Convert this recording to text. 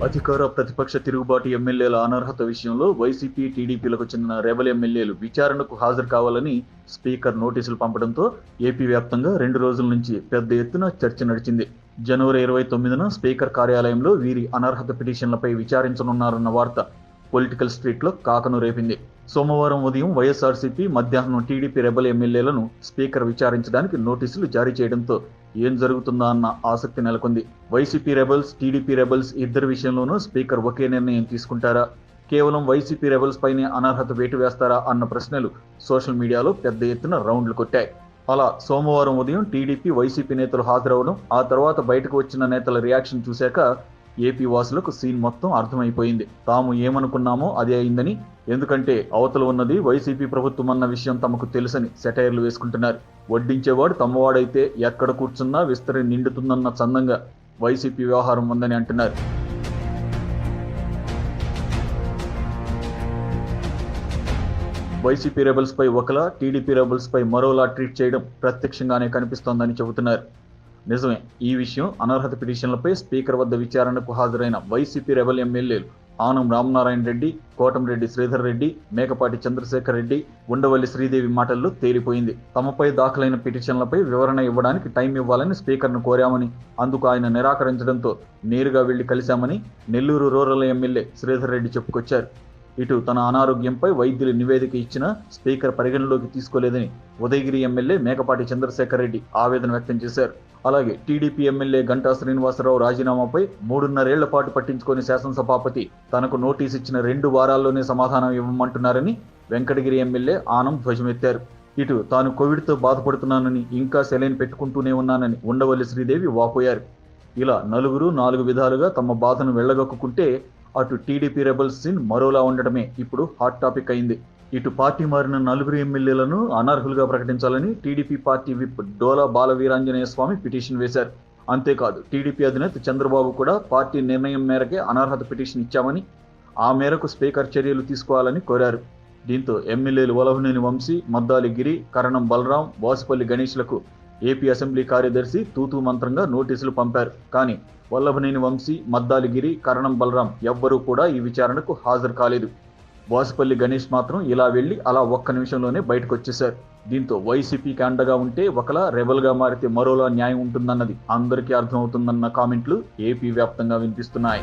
అధికార ప్రతిపక్ష తిరుగుబాటు ఎమ్మెల్యేల అనర్హత విషయంలో వైసీపీ టీడీపీలకు చెందిన రెబల్ ఎమ్మెల్యేలు విచారణకు హాజరు కావాలని స్పీకర్ నోటీసులు పంపడంతో ఏపీ వ్యాప్తంగా రెండు రోజుల నుంచి పెద్ద ఎత్తున చర్చ నడిచింది. జనవరి ఇరవై తొమ్మిదిన స్పీకర్ కార్యాలయంలో వీరి అనర్హత పిటిషన్లపై విచారించనున్నారన్న వార్త పొలిటికల్ స్ట్రీట్లో కాకను రేపింది. సోమవారం ఉదయం వైఎస్ఆర్సీపీ మధ్యాహ్నం టీడీపీ రెబల్ ఎమ్మెల్యేలను స్పీకర్ విచారించడానికి నోటీసులు జారీ చేయడంతో ఏం జరుగుతుందా అన్న ఆసక్తి నెలకొంది. వైసీపీ రెబల్స్ టీడీపీ రెబల్స్ ఇద్దరి విషయంలోనూ స్పీకర్ ఒకే నిర్ణయం తీసుకుంటారా? కేవలం వైసీపీ రెబల్స్ పైనే అనర్హత వేటు వేస్తారా అన్న ప్రశ్నలు సోషల్ మీడియాలో పెద్ద ఎత్తున రౌండ్లు కొట్టాయి. అలా సోమవారం ఉదయం టీడీపీ వైసీపీ నేతలు హాజరవడం ఆ తర్వాత బయటకు వచ్చిన నేతల రియాక్షన్ చూశాక ఏపీ వాసులకు సీన్ మొత్తం అర్థమైపోయింది. తాము ఏమనుకున్నామో అదే అయిందని ఎందుకంటే అవతల ఉన్నది వైసీపీ ప్రభుత్వం అన్న విషయం తమకు తెలుసని సెటైర్లు వేసుకుంటున్నారు. వడ్డించేవాడు తమ్మవాడైతే ఎక్కడ కూర్చున్నా విస్తరి నిండుతుందన్న చందంగా వైసీపీ వ్యవహారం ఉందని అంటున్నారు. వైసీపీ రెబల్స్ పై ఒకలా టీడీపీ రెబల్స్ పై మరోలా ట్రీట్ చేయడం ప్రత్యక్షంగానే కనిపిస్తోందని చెబుతున్నారు. నిజమే ఈ విషయం అనర్హత పిటిషన్లపై స్పీకర్ వద్ద విచారణకు హాజరైన వైసీపీ రెబల్ ఎమ్మెల్యేలు ఆనం రామనారాయణ రెడ్డి కోటంరెడ్డి శ్రీధర్ రెడ్డి మేకపాటి చంద్రశేఖర్ రెడ్డి ఉండవల్లి శ్రీదేవి మాటల్లో తేలిపోయింది. తమపై దాఖలైన పిటిషన్లపై వివరణ ఇవ్వడానికి టైం ఇవ్వాలని స్పీకర్ను కోరామని అందుకు ఆయన నిరాకరించడంతో నేరుగా వెళ్ళి కలిశామని నెల్లూరు రూరల్ ఎమ్మెల్యే శ్రీధర్ రెడ్డి చెప్పుకొచ్చారు. ఇటు తన అనారోగ్యంపై వైద్యులు నివేదిక ఇచ్చిన స్పీకర్ పరిగణలోకి తీసుకోలేదని ఉదయగిరి ఎమ్మెల్యే మేకపాటి చంద్రశేఖర్ రెడ్డి ఆవేదన వ్యక్తం చేశారు. అలాగే టీడీపీ ఎమ్మెల్యే గంటా శ్రీనివాసరావు రాజీనామాపై మూడున్నరేళ్ళ పాటు పట్టించుకొని శాసనసభాపతి తనకు నోటీస్ ఇచ్చిన రెండు వారాల్లోనే సమాధానం ఇవ్వమంటున్నారని వెంకటగిరి ఎమ్మెల్యే ఆనం ధ్వజమెత్తారు. ఇటు తాను కోవిడ్తో బాధపడుతున్నానని ఇంకా సెలైన్ పెట్టుకుంటూనే ఉన్నానని ఉండవల్లి శ్రీదేవి వాపోయారు. ఇలా నలుగురు నాలుగు విధాలుగా తమ బాధను వెళ్ళగొక్కుంటే అటు టీడీపీ రెబల్స్ సీన్ మరోలా ఉండడమే ఇప్పుడు హాట్ టాపిక్ అయింది. ఇటు పార్టీ మారిన నలుగురు ఎమ్మెల్యేలను అనర్హులుగా ప్రకటించాలని TDP party whip Dola Balaveeranjaneya Swamy petition వేశారు. అంతేకాదు టీడీపీ అధినేత చంద్రబాబు కూడా పార్టీ నిర్ణయం మేరకే అనర్హత పిటిషన్ ఇచ్చామని ఆ మేరకు స్పీకర్ చర్యలు తీసుకోవాలని కోరారు. దీంతో ఎమ్మెల్యేలు వలభనేని వంశీ మద్దాలి గిరి కరణం బలరాం వాసుపల్లి గణేష్లకు ఏపీ అసెంబ్లీ కార్యదర్శి తూతూ మంత్రంగా నోటీసులు పంపారు. కానీ వల్లభనేని వంశీ మద్దాలిగిరి కరణం బలరాం ఎవ్వరూ కూడా ఈ విచారణకు హాజరు కాలేదు. వాసుపల్లి గణేష్ మాత్రం ఇలా వెళ్ళి అలా ఒక్క నిమిషంలోనే బయటకు వచ్చేశారు దీంతో వైసీపీకి అండగా ఉంటే ఒకలా రెబల్గా మారితే మరోలా న్యాయం ఉంటుందన్నది అందరికీ అర్థమవుతుందన్న కామెంట్లు ఏపీ వ్యాప్తంగా వినిపిస్తున్నాయి.